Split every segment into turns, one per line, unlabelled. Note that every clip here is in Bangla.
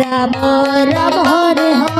রাম রাম হরে হরে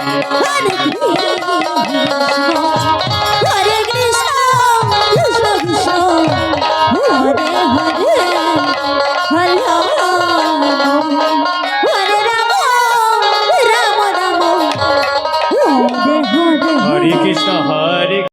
Hanukkah!